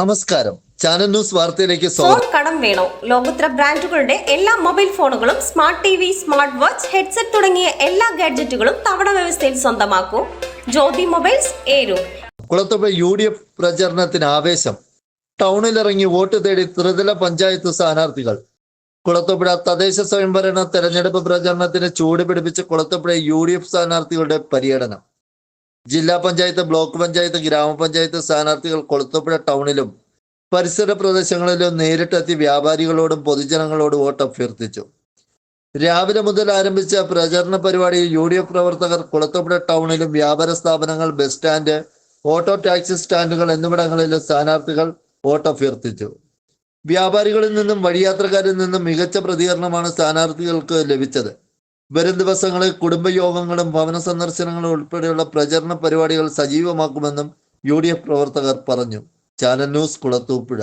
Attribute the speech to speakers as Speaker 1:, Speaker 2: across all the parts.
Speaker 1: നമസ്കാരം. Channel news വാർത്തയിലേക്ക് സ്വാഗതം
Speaker 2: കടം വേണോ. ലോകോത്തര ബ്രാൻഡുകളുടെ എല്ലാ മൊബൈൽ ഫോണുകളും smart T V smart watch headset തുടങ്ങിയ എല്ലാ ഗാഡ്ജറ്റുകളും തവണ വ്യവസ്ഥയിൽ സ്വന്തമാക്കൂ. Jyothi mobiles Eroor
Speaker 1: Kulathupuzha U D F പ്രചരണത്തിന് ആവേശം. ടൗണിലിറങ്ങി വോട്ട് തേടി ത്രിതല പഞ്ചായത്ത് സ്ഥാനാർത്ഥികൾ. കുളത്തുപുഴ തദ്ദേശ സ്വയംഭരണ തെരഞ്ഞെടുപ്പ് പ്രചരണത്തിന് ചൂട് പിടിപ്പിച്ച് കുളത്തുപുഴ യു ഡി എഫ് സ്ഥാനാർത്ഥികളുടെ പര്യടനം. ജില്ലാ പഞ്ചായത്ത് ബ്ലോക്ക് പഞ്ചായത്ത് ഗ്രാമപഞ്ചായത്ത് സ്ഥാനാർത്ഥികൾ കൊളുത്തപ്പുഴ ടൗണിലും പരിസര പ്രദേശങ്ങളിലും നേരിട്ടെത്തി വ്യാപാരികളോടും പൊതുജനങ്ങളോടും വോട്ട് അഭ്യർത്ഥിച്ചു. രാവിലെ മുതൽ ആരംഭിച്ച പ്രചരണ പരിപാടിയിൽ യു ഡി എഫ് പ്രവർത്തകർ കുളത്തപ്പുഴ ടൗണിലും വ്യാപാര സ്ഥാപനങ്ങൾ ബസ് സ്റ്റാൻഡ് ഓട്ടോ ടാക്സി സ്റ്റാൻഡുകൾ എന്നിവിടങ്ങളിലും സ്ഥാനാർത്ഥികൾ വോട്ട് അഭ്യർത്ഥിച്ചു. വ്യാപാരികളിൽ നിന്നും വഴിയാത്രക്കാരിൽ നിന്നും മികച്ച പ്രതികരണമാണ് സ്ഥാനാർത്ഥികൾക്ക് ലഭിച്ചത്. വരും ദിവസങ്ങളിൽ കുടുംബയോഗങ്ങളും ഭവന സന്ദർശനങ്ങളും ഉൾപ്പെടെയുള്ള പ്രചരണ പരിപാടികൾ സജീവമാക്കുമെന്നും യു ഡി എഫ് പ്രവർത്തകർ പറഞ്ഞു. Channel news Kulathupuzha.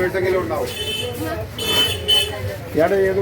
Speaker 3: വീട്ടെങ്കിലും ഉണ്ടാവും ഇയാടെ ഏത്?